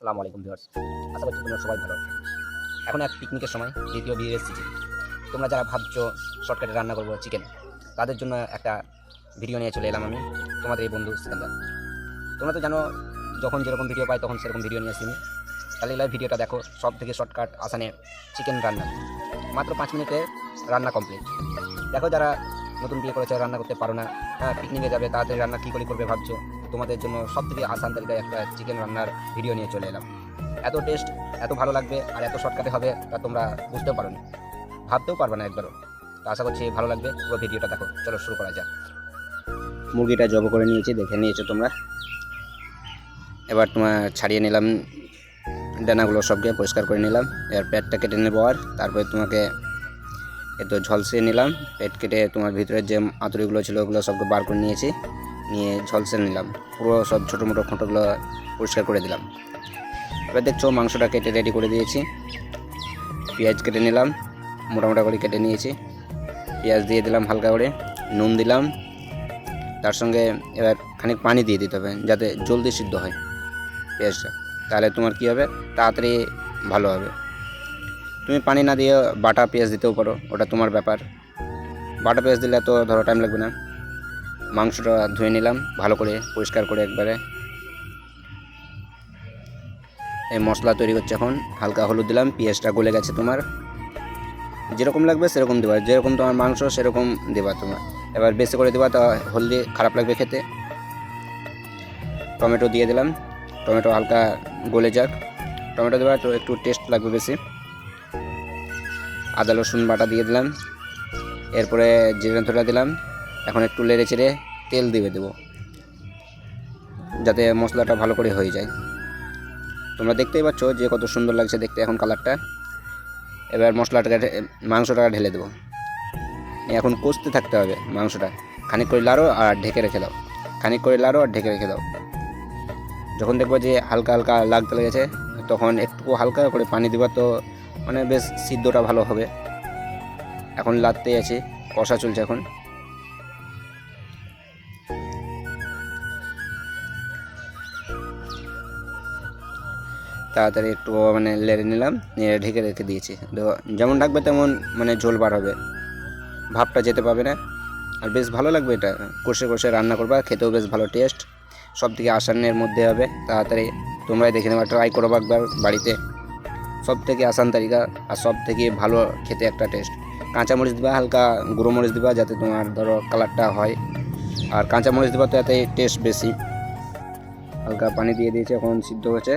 আসসালামু আলাইকুম ভিউয়ার্স। আশা করছি তোমরা সবাই ভালো এখন এক পিকনিকের সময়, দ্বিতীয় বিয়ের সিজন তোমরা যারা ভাবছ শর্টকাটে রান্না করব চিকেন তাদের জন্য একটা ভিডিও নিয়ে চলে এলাম আমি, তোমাদের এই বন্ধু সিকান্দার। তোমরা তো জানো, যখন যেরকম ভিডিও পাই তখন সেরকম ভিডিও নিয়ে আসি আমি। তাহলে এলাই ভিডিওটা দেখো সব থেকে শর্টকাট আসানে চিকেন রান্না। মাত্র পাঁচ মিনিটে রান্না কমপ্লিট দেখো যারা নতুন বিয়ে করেছে, রান্না করতে পারো না। পিকনিকে যাবে, তাড়াতাড়ি রান্না কী করে করবে ভাবছ? তোমাদের জন্য সব থেকে আসান তালিকায় একটা চিকেন রান্নার ভিডিও নিয়ে চলে এলাম। এত টেস্ট এত ভালো লাগবে আর এত শর্টকাটে হবে, তা তোমরা বুঝতেও পারো না। ভাবতেও পারবে না একবারও। তো আশা করছি ভালো লাগবে, পুরো ভিডিওটা দেখো। চলো শুরু করা যাক। মুরগিটা জব করে নিয়েছি, দেখে নিয়েছো তোমরা। এবার তোমার ছাড়িয়ে নিলাম ডানাগুলো সবকে পরিষ্কার করে নিলাম। এবার পেটটা কেটে নেব আর, তারপরে তোমাকে একটু ঝলসিয়ে নিলাম, পেট কেটে তোমার ভিতরে যে আঁতুড়িগুলো ছিল ওগুলো সবকে বার করে নিয়েছি, নিয়ে ঝলসে নিলাম, পুরো সব ছোটো মোটো খোঁটোগুলো পরিষ্কার করে দিলাম। এবার দেখছ মাংসটা কেটে রেডি করে দিয়েছি, পেঁয়াজ কেটে নিলাম মোটা মোটা করে কেটে নিয়েছি, পেঁয়াজ দিয়ে দিলাম হালকা করে, নুন দিলাম, তার সঙ্গে এবার খানিক পানি দিয়ে দিতে হবে যাতে জলদি সিদ্ধ হয় পেঁয়াজটা, তাহলে তোমার কী হবে? তাড়াতাড়ি ভালো হবে। তুমি পানি না দিয়ে বাটা পেঁয়াজ দিতেও পারো, ওটা তোমার ব্যাপার। বাটা পেঁয়াজ দিলে তো ধরো টাইম লাগবে না। মাংসটা ধুয়ে নিলাম, ভালো করে পরিষ্কার করে একবারে। এই মশলা তৈরি করছে এখন, হালকা হলুদ দিলাম, পেঁয়াজটা গলে গেছে তোমার। যেরকম লাগবে সেরকম দেবা, যেরকম তোমার মাংস সেরকম দেবা তোমার। এবার বেশি করে দেবা, তা হলদি খারাপ লাগবে খেতে। টমেটো দিয়ে দিলাম, টমেটো হালকা গলে যাক। টমেটো দেওয়া তো একটু টেস্ট লাগবে বেশি। আদা, রসুন বাটা দিয়ে দিলাম। এরপরে জিরে ধরা দিলাম। এখন একটু লেড়ে চেড়ে তেল দিয়ে দেবো, যাতে মশলাটা ভালো করে হয়ে যায়। তোমরা দেখতেই পাচ্ছ যে কত সুন্দর লাগছে দেখতে এখন কালারটা। এবার মশলাটাকে ঢে- মাংসটা ঢেলে দেবো। এখন কষতে থাকতে হবে মাংসটা। খানিক করে লাড়ো আর ঢেকে রেখে দাও। খানিক করে লাড়ো আর ঢেকে রেখে দাও। যখন দেখব যে হালকা হালকা লাগতে লেগেছে, তখন একটু হালকা করে পানি দিবা তো মানে বেশ সিদ্ধটা ভালো হবে। এখন লাদতেই আছে, কষা চলছে এখন। তাড়াতাড়ি একটু মানে লেড়ে নিলাম, নিয়ে ঢেকে রেখে দিয়েছি। তো যেমন ডাকবে তেমন মানে ঝোল বার হবে। ভাবটা যেতে পাবে না। আর বেশ ভালো লাগবে এটা। কষে কষে রান্না করবা, খেতেও বেশ ভালো টেস্ট সব থেকে আসানের মধ্যে হবে। তাড়াতাড়ি তোমরাই দেখে নেবা ট্রাই করবা একবার বাড়িতে। সব থেকে আসান তালিকা আর সব থেকে ভালো খেতে একটা টেস্ট কাঁচা মরিচ দিবা, হালকা গুঁড়ো মরিচ দিবা, যাতে তোমার ধরো কালারটা হয়। আর কাঁচা মরিচ দিবা তো এতে টেস্ট বেশি। হালকা পানি দিয়ে দিয়েছি, এখন সিদ্ধ হচ্ছে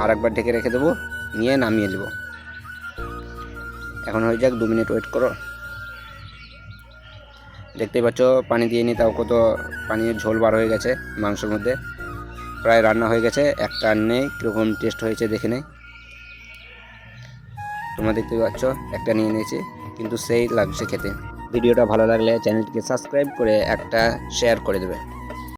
আর একবার ঢেকে রেখে দেবো, নিয়ে নামিয়ে দেবো এখন হয়ে যাক, দু মিনিট ওয়েট করো। দেখতেই পাচ্ছ, পানি দিয়ে নি, তাও কত পানির ঝোল বার হয়ে গেছে মাংসের মধ্যে। প্রায় রান্না হয়ে গেছে, একটা নেই, কীরকম টেস্ট হয়েছে দেখে নেই। তোমরা দেখতে পাচ্ছ, একটা নিয়ে নিয়েছি, কিন্তু সেই লাগছে খেতে। ভিডিওটা ভালো লাগলে চ্যানেলটিকে সাবস্ক্রাইব করে একটা শেয়ার করে দেবে।